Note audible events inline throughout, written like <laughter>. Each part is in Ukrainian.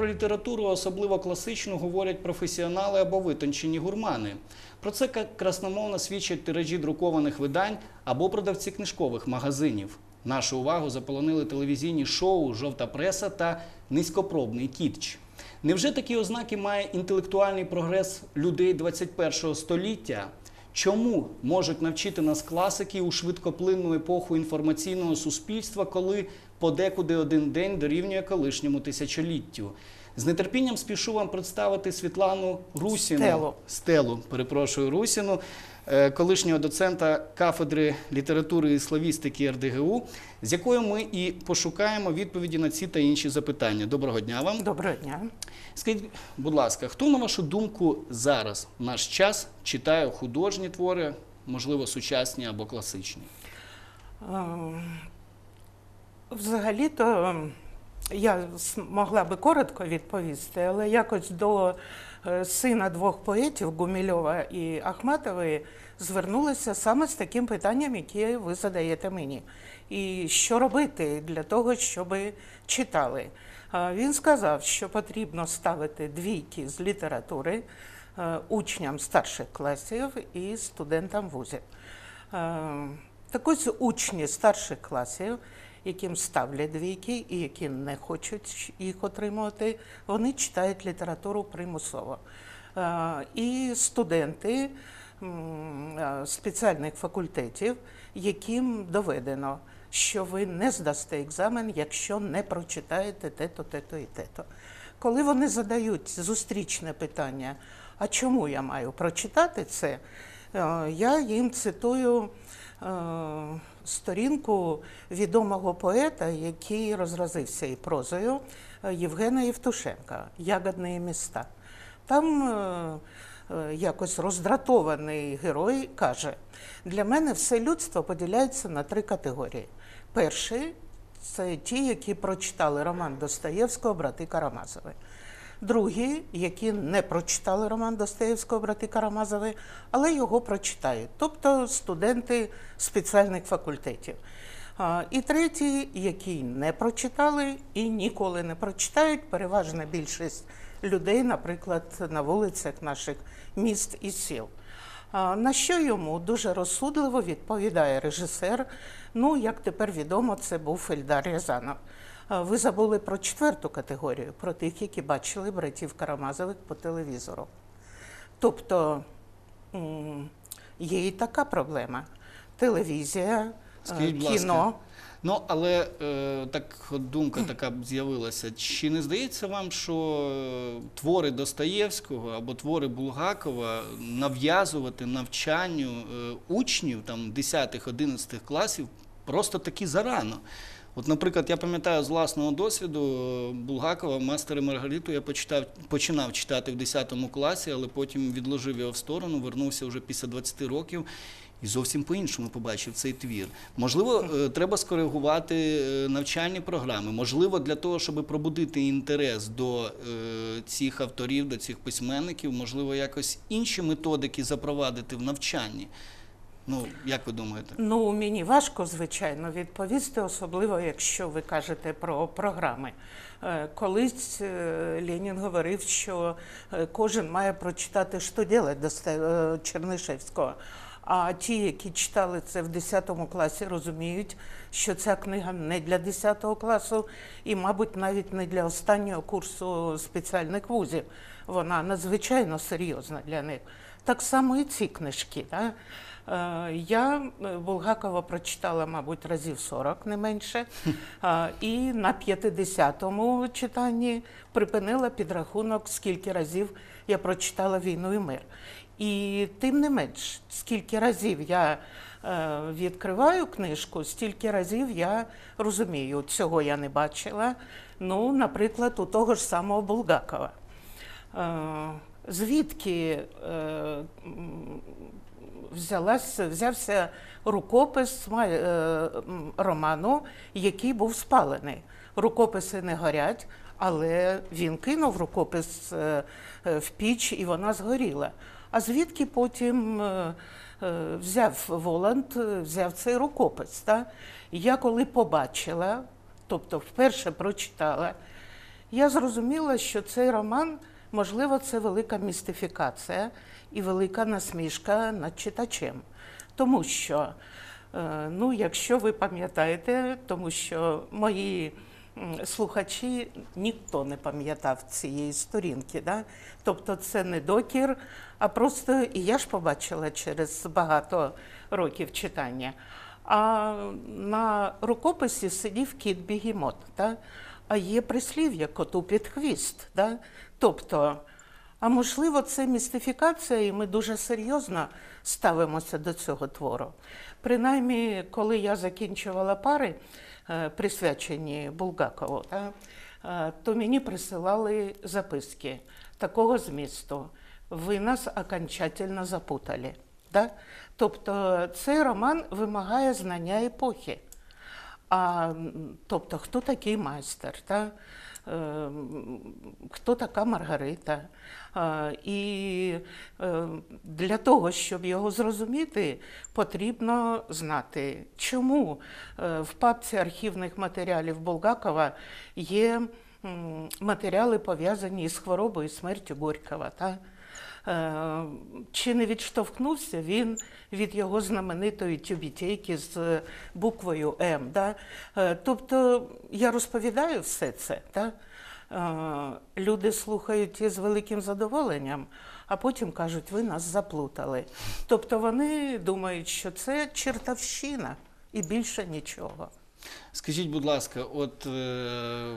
про літературу, особливо класичну, говорять професіонали або витончені гурмани. Про це красномовно свідчать тиражі друкованих видань або продавці книжкових магазинів. Нашу увагу заполонили телевізійні шоу Жовта преса та низькопробний кітч. Невже такі ознаки має інтелектуальний прогрес людей 21-го століття? Чому можуть навчити нас класики у швидкоплинну епоху інформаційного суспільства, коли подекуди один день дорівнює колишньому тисячоліттю? З нетерпінням спішу вам представити Світлану Русіну. Стелу. Стелу, перепрошую, Русіну, е, колишнього доцента кафедри літератури і славістики РДГУ, з якою ми і пошукаємо відповіді на ці та інші запитання. Доброго дня вам. Доброго дня. Скажіть, будь ласка, хто, на вашу думку, зараз в наш час читає художні твори, можливо, сучасні або класичні? Ем, Взагалі-то ем, я могла би коротко відповісти, але якось до е, сина двох поетів Гумільова і Ахматової звернулася саме з таким питанням, яке ви задаєте мені. І що робити для того, щоб читали? Він сказав, що потрібно ставити двійки з літератури е, учням старших класів і студентам вузів. Е, Так ось учні старших класів, яким ставлять двійки і які не хочуть їх отримувати, вони читають літературу примусово. Е, І студенти е, спеціальних факультетів, яким доведено, що ви не здасте екзамен, якщо не прочитаєте те-то, те-то і те-то. Коли вони задають зустрічне питання, а чому я маю прочитати це, е, я їм цитую сторінку відомого поета, який розразився і прозою е, Євгена Євтушенка Ягодні міста. Там е, е, якось роздратований герой каже: для мене все людство поділяється на три категорії. Перший це ті, які прочитали роман Достоєвського Брати Карамазови. Другі, які не прочитали роман Достоєвського Брати Карамазови, але його прочитають, тобто студенти спеціальних факультетів. І треті, які не прочитали і ніколи не прочитають, переважна більшість людей, наприклад, на вулицях наших міст і сіл. На що йому дуже розсудливо відповідає режисер. Ну, як тепер відомо, це був Фельдар Рязанов. Ви забули про четверту категорію, про тих, які бачили братів Карамазових по телевізору. Тобто є і така проблема: телевізія, е, Скажіть, кіно. ласка, Ну, але е, так думка така з'явилася. Чи не здається вам, що е, твори Достоєвського або твори Булгакова нав'язувати навчанню е, учнів там 10-11 класів просто таки зарано? От, наприклад, я пам'ятаю з власного досвіду е, Булгакова «Мастер і Маргариту я почитав, починав читати в 10 класі, але потім відложив його в сторону, вернувся вже після 20 років і зовсім по-іншому побачив цей твір. Можливо, е, треба скоригувати е, навчальні програми. Можливо, для того, щоб пробудити інтерес до цих авторів, до цих письменників, можливо, якось інші методики запровадити в навчанні. Ну, як ви думаєте? Ну, мені важко, звичайно, відповісти, особливо якщо ви кажете про програми. Е, Колись е, Ленін говорив, що е, кожен має прочитати «Що делать» Досте- е, Чернишевського. А ті, які читали це в 10 класі, розуміють, що ця книга не для 10 класу і, мабуть, навіть не для останнього курсу спеціальних вузів. Вона надзвичайно серйозна для них. Так само і ці книжки. Да? Е, Я е, Булгакова прочитала, мабуть, разів 40, не менше. <laughs> Е, І на 50-му читанні припинила підрахунок, скільки разів я прочитала війну і мир. І тим не менш, скільки разів я відкриваю книжку, стільки разів я розумію, цього я не бачила. Ну, наприклад, у того ж самого Булгакова. Звідки м, взялась, взявся рукопис е, роману, який був спалений. Рукописи не горять, але він кинув рукопис е, е, в піч і вона згоріла. А звідки потім взяв Воланд, взяв цей рукопис? Та? Я коли побачила, тобто вперше прочитала, я зрозуміла, що цей роман, можливо, це велика містифікація і велика насмішка над читачем. Тому що, е, ну, якщо ви пам'ятаєте, тому що мої слухачі ніхто не пам'ятав цієї сторінки. Да? Тобто це не докір, а просто і я ж побачила через багато років читання. А на рукописі сидів кіт Бігімот. Да? А є прислів'я коту під хвіст. Да? Тобто, а можливо, це містифікація, і ми дуже серйозно ставимося до цього твору. Принаймні, коли я закінчувала пари, е, присвячені Булгакову, е, то мені присилали записки такого змісту. Ви нас окончательно запутали. Да? Тобто цей роман вимагає знання епохи. А, тобто, хто такий майстер, та? Е, хто така Маргарита. І е, для того, щоб його зрозуміти, потрібно знати, чому е, в папці архівних матеріалів Булгакова є матеріали, пов'язані з хворобою і смертю Горького. Та? Е, Чи не відштовхнувся він від його знаменитої тюбітейки з буквою М? Да? Е, Тобто я розповідаю все це. Да? Е, Люди слухають із великим задоволенням, а потім кажуть, ви нас заплутали. Тобто вони думають, що це чертовщина і більше нічого. Скажіть, будь ласка, от е,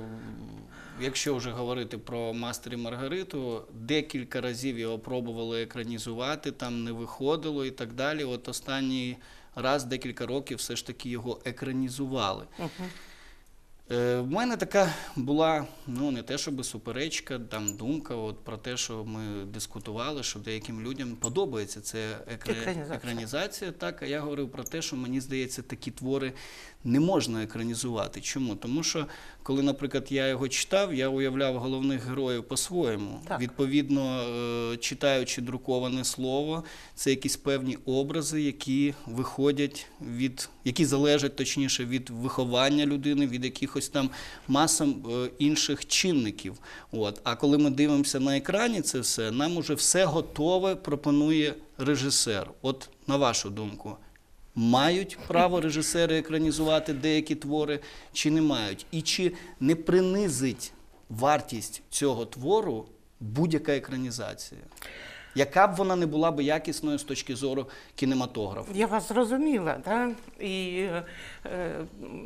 якщо вже говорити про мастер і Маргариту, декілька разів його пробували екранізувати, там не виходило і так далі. От останній раз, декілька років, все ж таки його екранізували. Е, В мене така була ну не те, щоб суперечка, там думка от про те, що ми дискутували, що деяким людям подобається це екра... Екранізація. екранізація. Так, а я говорив про те, що мені здається, такі твори не можна екранізувати. Чому? Тому що коли, наприклад, я його читав, я уявляв головних героїв по-своєму. Відповідно, е, читаючи друковане слово, це якісь певні образи, які виходять від, які залежать точніше від виховання людини, від якихось там масам е, інших чинників. От. А коли ми дивимося на екрані це все, нам уже все готове пропонує режисер. От на вашу думку. Мають право режисери екранізувати деякі твори, чи не мають? І чи не принизить вартість цього твору будь-яка екранізація? Яка б вона не була би якісною з точки зору кінематографу? Я вас зрозуміла, да? і е,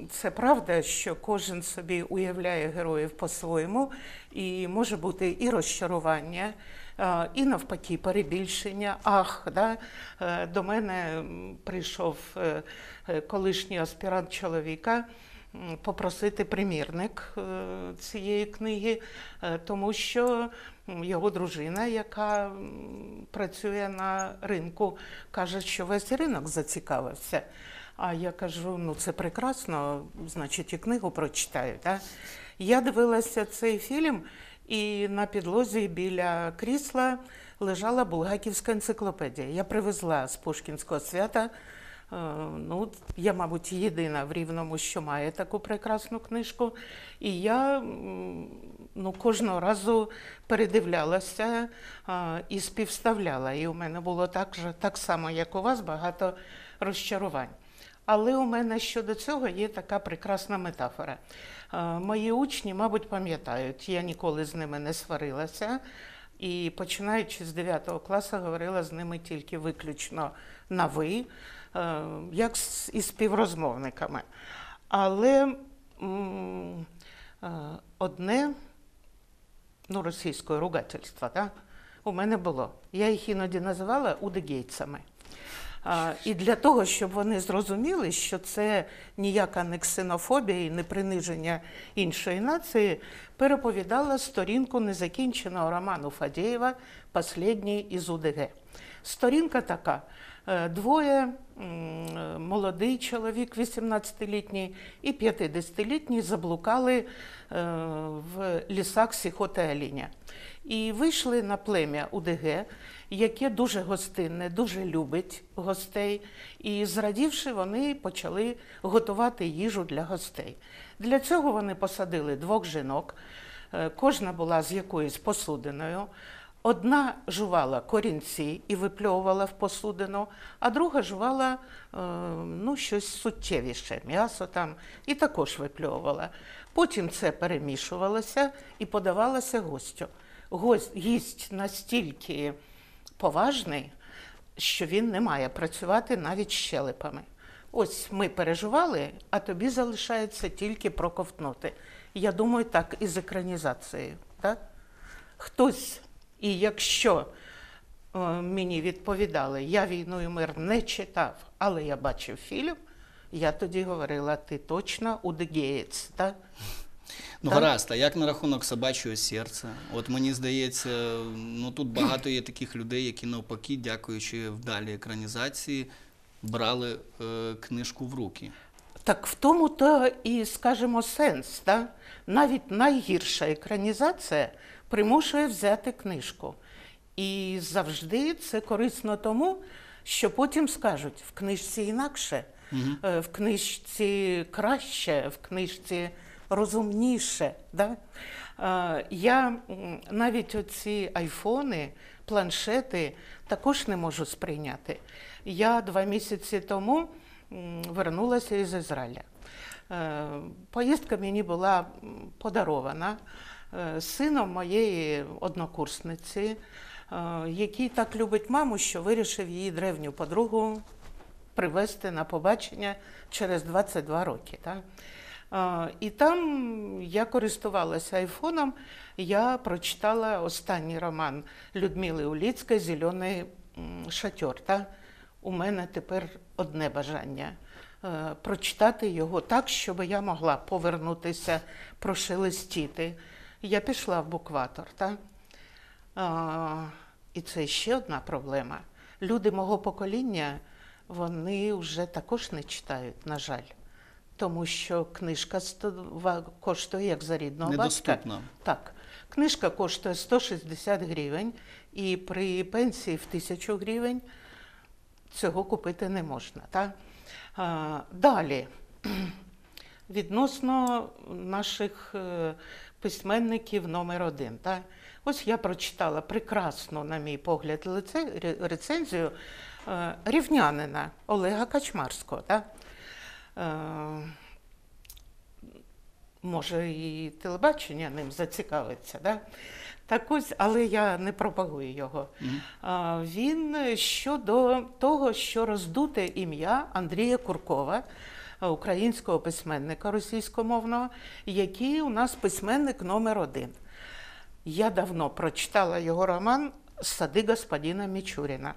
це правда, що кожен собі уявляє героїв по-своєму, і може бути і розчарування, е, і навпаки перебільшення. Ах, да? Е, до мене прийшов е, колишній аспірант чоловіка. Попросити примірник е, цієї книги, е, тому що його дружина, яка працює на ринку, каже, що весь ринок зацікавився. А я кажу: ну це прекрасно, значить, і книгу прочитаю. Да? Я дивилася цей фільм, і на підлозі біля крісла лежала Булгаківська енциклопедія. Я привезла з Пушкінського свята. Е, Ну, я, мабуть, єдина в Рівному, що має таку прекрасну книжку. І я ну, кожного разу передивлялася і співставляла. І у мене було так, же, так само, як у вас, багато розчарувань. Але у мене щодо цього є така прекрасна метафора. Е, Мої учні, мабуть, пам'ятають, я ніколи з ними не сварилася. І починаючи з 9 класу, говорила з ними тільки виключно на ви, е, як з- із співрозмовниками. Але е, одне, ну, російською ругательство, да, у мене було. Я їх іноді називала удегейцями. А, І для того, щоб вони зрозуміли, що це ніяка не ксенофобія і не приниження іншої нації, переповідала сторінку незакінченого роману Фадєєва «Последній із УДГ. Сторінка така. Е, Двоє е, молодий чоловік, 18-літній і 50-літній, заблукали е, в лісах Сіхота. І вийшли на плем'я УДГ, яке дуже гостинне, дуже любить гостей. І зрадівши, вони почали готувати їжу для гостей. Для цього вони посадили двох жінок, Кожна була з якоюсь посудиною. Одна жувала корінці і випльовувала в посудину, а друга жувала е, ну, щось суттєвіше, м'ясо там, і також випльовувала. Потім це перемішувалося і подавалося гостю. Гость, гість настільки поважний, що він не має працювати навіть щелепами. Ось ми переживали, а тобі залишається тільки проковтнути. Я думаю, так і з екранізацією. Так? Хтось, і якщо е, мені відповідали, я війну і мир не читав, але я бачив фільм, я тоді говорила, ти точно удегеєць. Так? Ну, Так. гаразд, а як на рахунок собачого серця? От мені здається, ну тут багато є таких людей, які навпаки, дякуючи вдалій екранізації, брали е, книжку в руки. Так в тому то і, скажімо, сенс. Да? Навіть найгірша екранізація примушує взяти книжку. І завжди це корисно тому, що потім скажуть, в книжці інакше, е, в книжці краще, в книжці розумніше. Да? Е, Я навіть оці айфони, планшети також не можу сприйняти. Я два місяці тому вернулася із Ізраїля. Е, Поїздка мені була подарована е, сином моєї однокурсниці, е, який так любить маму, що вирішив її древню подругу привезти на побачення через 22 роки. Так? Е, І там я користувалася айфоном, я прочитала останній роман Людмили Уліцької Зелений шатьор. Так? У мене тепер одне бажання прочитати його так, щоб я могла повернутися, прошелестіти. Я пішла в букватор. Так? А, і це ще одна проблема. Люди мого покоління вони вже також не читають, на жаль. Тому що книжка коштує як за рідного батька. Недоступна. Так, книжка коштує 160 гривень, і при пенсії в 1000 гривень цього купити не можна. Так? А, далі, <clears throat> відносно наших е, письменників номер один. Так? Ось я прочитала прекрасну, на мій погляд, рецензію е, рівнянина Олега Качмарського. Так? Е, може, і телебачення ним зацікавиться. Да? Так ось, але я не пропагую його. А, Він е, щодо того, що роздуте ім'я Андрія Куркова, українського письменника російськомовного, який у нас письменник номер один. Я давно прочитала його роман Сади господина Мічуріна.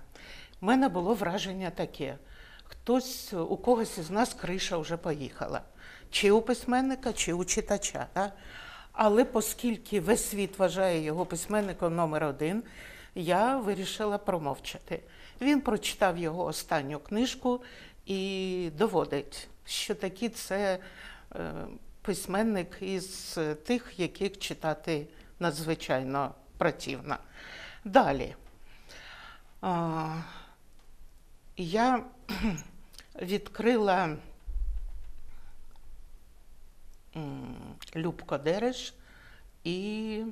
У мене було враження таке: хтось у когось із нас криша вже поїхала. Чи у письменника, чи у читача. Так? Але оскільки весь світ вважає його письменником номер один, я вирішила промовчати. Він прочитав його останню книжку і доводить, що таки це е, письменник із тих, яких читати надзвичайно противно. Далі. Я <clears throat> відкрила Любко Дереш і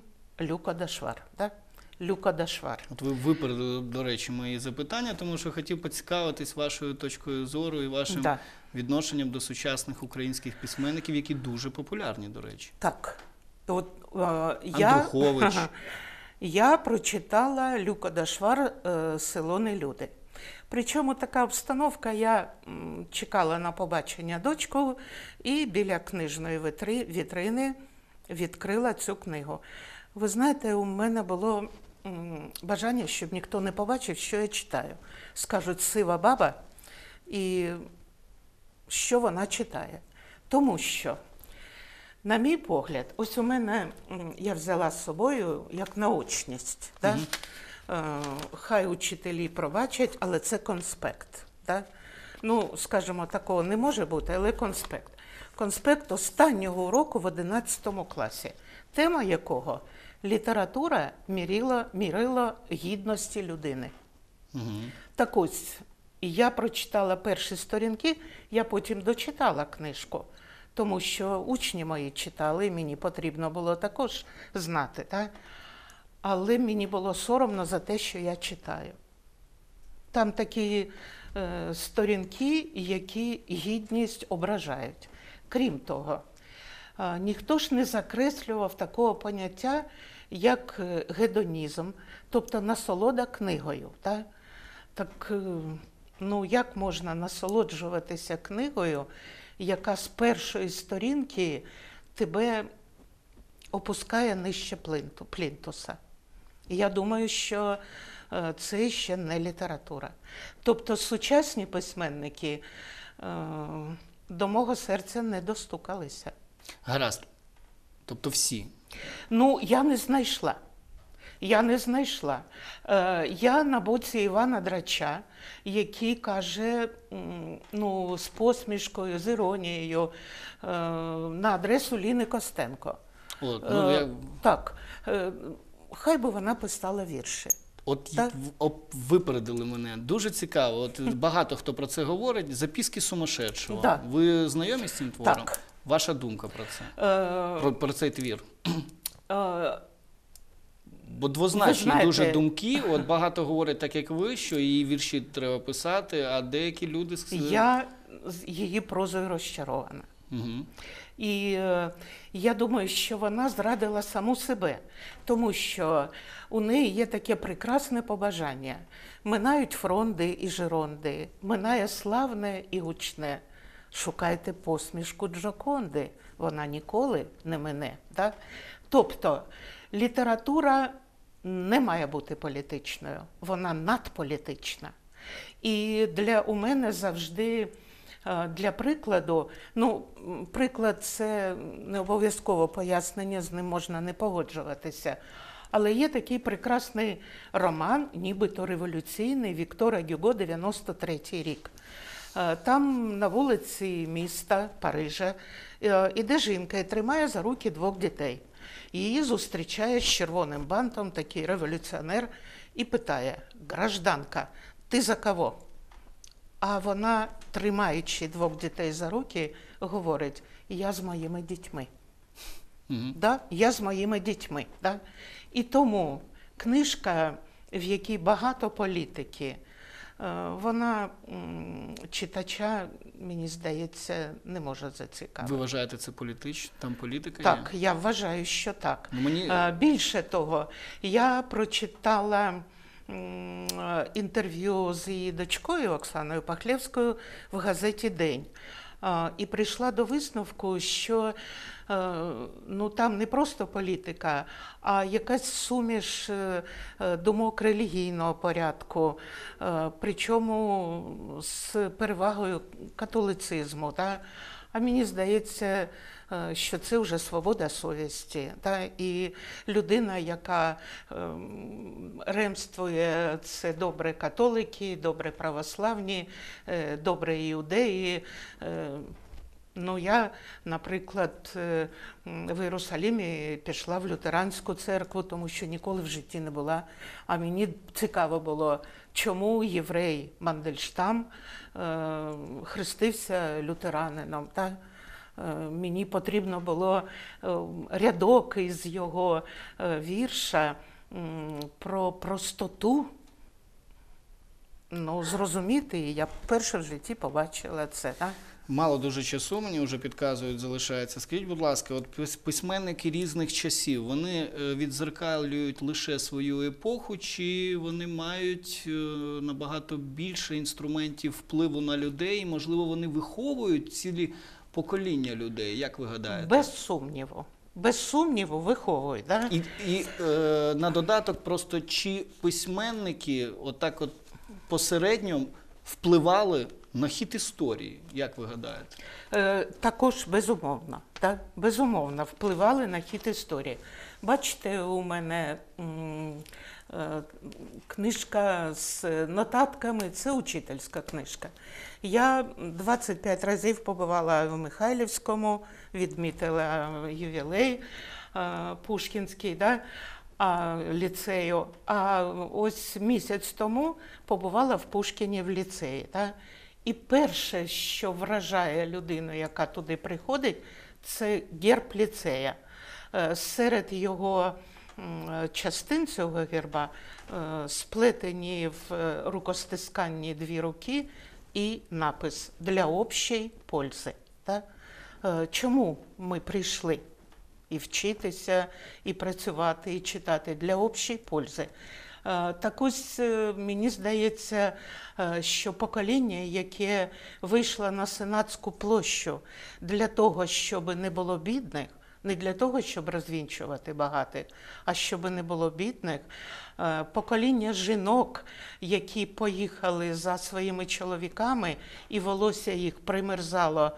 Люка Дашвар. Так? Люка Дашвар. От ви випередили, до речі, мої запитання, тому що хотів поцікавитись вашою точкою зору і вашим Да. Відношенням до сучасних українських письменників, які дуже популярні, до речі. Так. От, е, я, Андрухович. <laughs> я прочитала Люка Дашвар е, Село не люди. Причому така обстановка, я чекала на побачення дочку і біля книжної вітри- вітрини відкрила цю книгу. Ви знаєте, у мене було бажання, щоб ніхто не побачив, що я читаю. Скажуть сива баба, і що вона читає. Тому що на мій погляд, ось у мене я взяла з собою як наочність. Да? Е, Хай учителі пробачать, але це конспект. Да? Ну, скажімо, такого не може бути, але конспект. Конспект останнього уроку в 11 класі, тема якого література мірила, мірила гідності людини. Угу. Так ось, і я прочитала перші сторінки, я потім дочитала книжку. тому що учні мої читали, і мені потрібно було також знати. Так? Але мені було соромно за те, що я читаю. Там такі е, сторінки, які гідність ображають. Крім того, е, ніхто ж не закреслював такого поняття, як е, гедонізм, тобто насолода книгою. Так, так е, ну, як можна насолоджуватися книгою, яка з першої сторінки тебе опускає нижче плинту, плінтуса? І Я думаю, що е, це ще не література. Тобто сучасні письменники е, до мого серця не достукалися. Гаразд. Тобто всі. Ну, я не знайшла. Я не знайшла. Е, я на боці Івана Драча, який каже ну, з посмішкою, з іронією е, на адресу Ліни Костенко. От, ну, Е, я, Так, хай би вона писала вірші. от так. випередили мене. Дуже цікаво. От багато хто про це говорить. Записки сумасшедшого. Да. Ви знайомі з цим твором? Так. Ваша думка про це? Е, Про, про цей твір? е, Бо двозначні знаєте- дуже думки. От багато говорять так, як ви, що її вірші треба писати, а деякі люди Я з її прозою розчарована. Мгм. І е, я думаю, що вона зрадила саму себе, тому що у неї є таке прекрасне побажання. Минають фронди і жеронди, минає славне і гучне. Шукайте посмішку Джоконди, вона ніколи не мине. Так? Тобто література не має бути політичною, вона надполітична. І для у мене завжди е, для прикладу, ну, приклад це не обов'язково пояснення, з ним можна не погоджуватися. Але є такий прекрасний роман, нібито революційний Віктора Гюго, 93 рік. Е, Там на вулиці міста Парижа е, іде жінка і тримає за руки двох дітей. Її зустрічає з червоним бантом такий революціонер і питає: Гражданка, ти за кого? А вона, тримаючи двох дітей за руки, говорить: Я з моїми дітьми. Мгм. Да? Я з моїми дітьми. Да? І тому книжка, в якій багато політики, вона читача, мені здається, не може зацікавити. Ви вважаєте це політич? Там політика Так, є? я вважаю, що так. Ну, мені... Е, Більше того, я прочитала е, інтерв'ю з її дочкою Оксаною Пахлєвською в газеті День. І прийшла до висновку, що е, ну, там не просто політика, а якась суміш е, думок релігійного порядку, е, причому з перевагою католицизму. Та? А мені здається, е, що це вже свобода совісті. Та? І людина, яка ем, ремствує, це добре католики, добре православні, е, добре іудеї. Ну, я, наприклад, е, в Єрусалімі пішла в лютеранську церкву, тому що ніколи в житті не була. А мені цікаво було, чому єврей Мандельштам е, хрестився лютеранином. Та? Е, Мені потрібно було рядок із його вірша про простоту. Ну, зрозуміти, я вперше в житті побачила це. Так? Мало дуже часу, мені вже підказують, залишається. Скажіть, будь ласка, от пис- письменники різних часів, вони е, відзеркалюють лише свою епоху, чи вони мають е, набагато більше інструментів впливу на людей? Можливо, вони виховують цілі покоління людей? Як ви гадаєте? Без сумніву. Без сумніву виховують. Да? І, і е, на додаток, просто чи письменники отак от посередньо впливали на хід історії? Як ви гадаєте? Е, також безумовно, так? безумовно впливали на хід історії. Бачите, у мене е, книжка з нотатками, це учительська книжка. Я 25 разів побувала в Михайлівському, відмітила ювілей е, Пушкінський. Да? А, ліцею. А ось місяць тому побувала в Пушкіні в ліцеї. Да? І перше, що вражає людину, яка туди приходить, це герб ліцея. Е, Серед його частин цього герба е, сплетені в е, рукостисканні дві руки і напис для общої пользи. Чому ми прийшли? і вчитися, і працювати, і читати для общої пользи. Е, Так ось е, мені здається, е, що покоління, яке вийшло на Сенатську площу для того, щоб не було бідних, не для того, щоб розвінчувати багатих, а щоб не було бідних. Е, Покоління жінок, які поїхали за своїми чоловіками, і волосся їх примерзало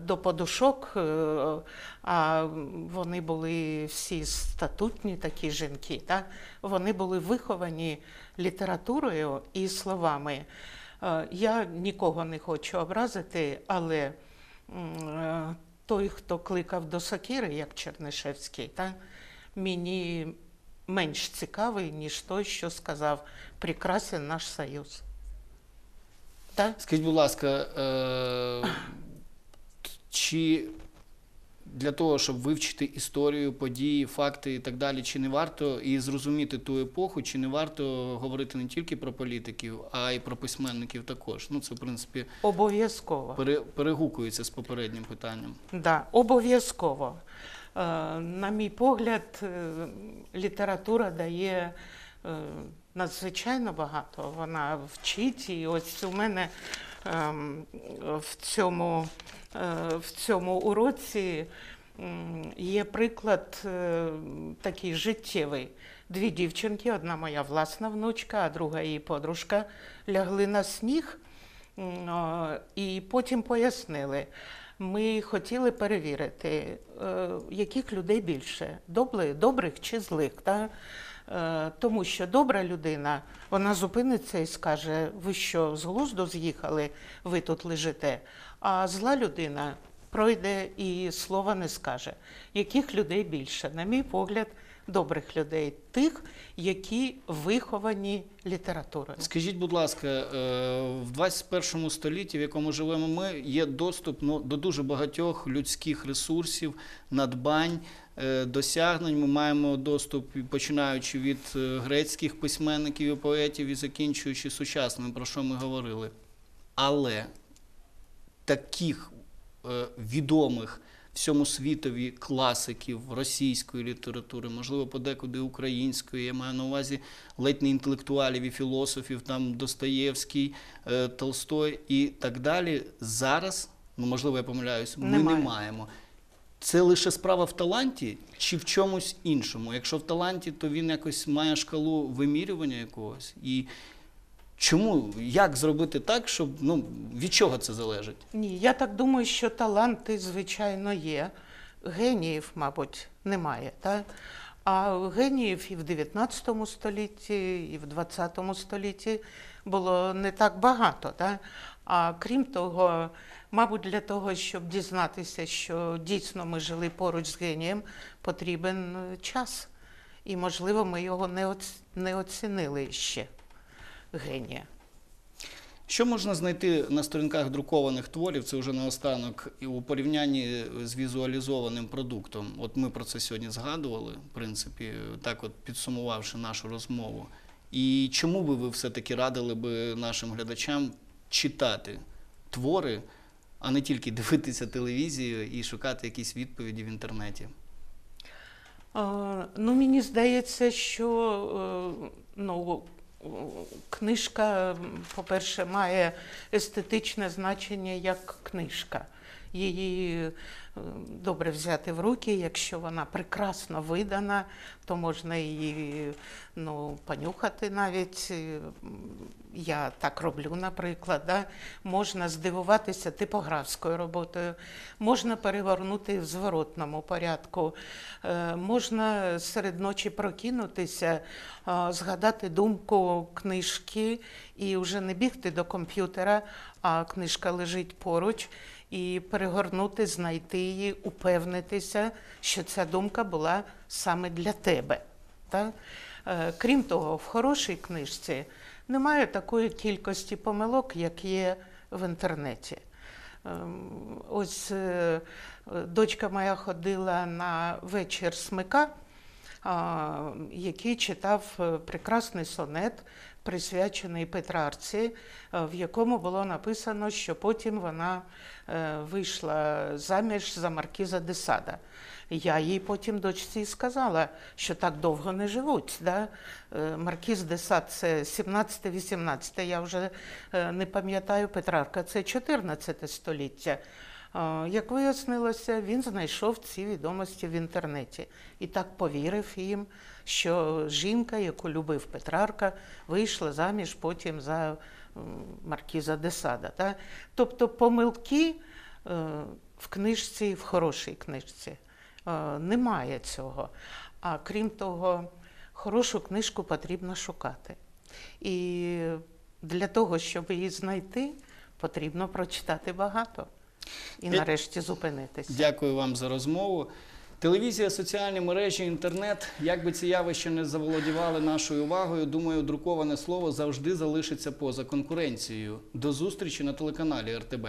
до подушок, е, а вони були всі статутні такі жінки. Так? Вони були виховані літературою і словами. Е, Я нікого не хочу образити, але той, хто кликав до сокири, як Чернишевський, та, мені менш цікавий, ніж той, що сказав прекрасен наш союз. Та? Скажіть, будь ласка, е, чи для того, щоб вивчити історію, події, факти і так далі, чи не варто і зрозуміти ту епоху, чи не варто говорити не тільки про політиків, а й про письменників також? Ну, це, в принципі, Обов'язково. пере, перегукується з попереднім питанням. Да, обов'язково. Е, На мій погляд, е, література дає е, надзвичайно багато. Вона вчить, і ось у мене в цьому, е, в цьому уроці є приклад е, такий життєвий. Дві дівчинки, одна моя власна внучка, а друга її подружка, лягли на сніг. І потім пояснили. Ми хотіли перевірити, е, яких людей більше добрих чи злих. Та? Е, Тому що добра людина, вона зупиниться і скаже: ви що, з глузду з'їхали, ви тут лежите. А зла людина пройде і слова не скаже. Яких людей більше? На мій погляд, добрих людей, тих, які виховані літературою. Скажіть, будь ласка, е, в 21 столітті, в якому живемо ми, є доступ ну, до дуже багатьох людських ресурсів, надбань, е, досягнень. Ми маємо доступ, починаючи від е, грецьких письменників і поетів і закінчуючи сучасними, про що ми говорили. Але таких відомих всьому світові класиків російської літератури, можливо, подекуди української. Я маю на увазі ледь не інтелектуалів і філософів, там Достоєвський, е, Толстой і так далі. Зараз, ну можливо, я помиляюсь, ми Немає. не маємо. Це лише справа в таланті чи в чомусь іншому? Якщо в таланті, то він якось має шкалу вимірювання якогось. І чому, як зробити так, щоб ну, від чого це залежить? Ні, я так думаю, що таланти, звичайно, є. Геніїв, мабуть, немає. Так? А геніїв і в 19 столітті, і в 20 столітті було не так багато. Так? А крім того, мабуть, для того, щоб дізнатися, що дійсно ми жили поруч з генієм, потрібен е, час. І, можливо, ми його не оцінили ще, генія. Що можна знайти на сторінках друкованих творів, це вже наостанок, і у порівнянні з візуалізованим продуктом? От ми про це сьогодні згадували, в принципі, так от підсумувавши нашу розмову. І чому би ви все-таки радили би нашим глядачам читати твори, а не тільки дивитися телевізію і шукати якісь відповіді в інтернеті? Ну, мені здається, що е, ну, книжка, по-перше, має естетичне значення як книжка. Її е, добре взяти в руки, якщо вона прекрасно видана, то можна її ну, понюхати навіть. Е, Я так роблю, наприклад. Да? Можна здивуватися типографською роботою, можна перегорнути в зворотному порядку, е, можна серед ночі прокинутися, згадати думку книжки і вже не бігти до комп'ютера, а книжка лежить поруч, і перегорнути, знайти її, упевнитися, що ця думка була саме для тебе. Так? Е, Крім того, в хорошій книжці немає такої кількості помилок, як є в інтернеті. Ем, Ось е, дочка моя ходила на вечір смика, який читав е, прекрасний сонет, присвячений Петрарці, е, в якому було написано, що потім вона е, вийшла заміж за маркіза де Сада. Я їй потім дочці сказала, що так довго не живуть. Да? Е, Маркіз де Сад це 17-18, я вже не пам'ятаю, Петрарка це 14 століття. Як вияснилося, він знайшов ці відомості в інтернеті і так повірив їм, що жінка, яку любив Петрарка, вийшла заміж потім за маркіза де Сада. Та? Тобто помилки е, в книжці, в хорошій книжці, е, немає цього. А крім того, хорошу книжку потрібно шукати. І для того, щоб її знайти, потрібно прочитати багато і нарешті зупинитися. Дякую вам за розмову. Телевізія, соціальні мережі, інтернет. Як би ці явища не заволодівали нашою увагою, думаю, друковане слово завжди залишиться поза конкуренцією. До зустрічі на телеканалі РТБ.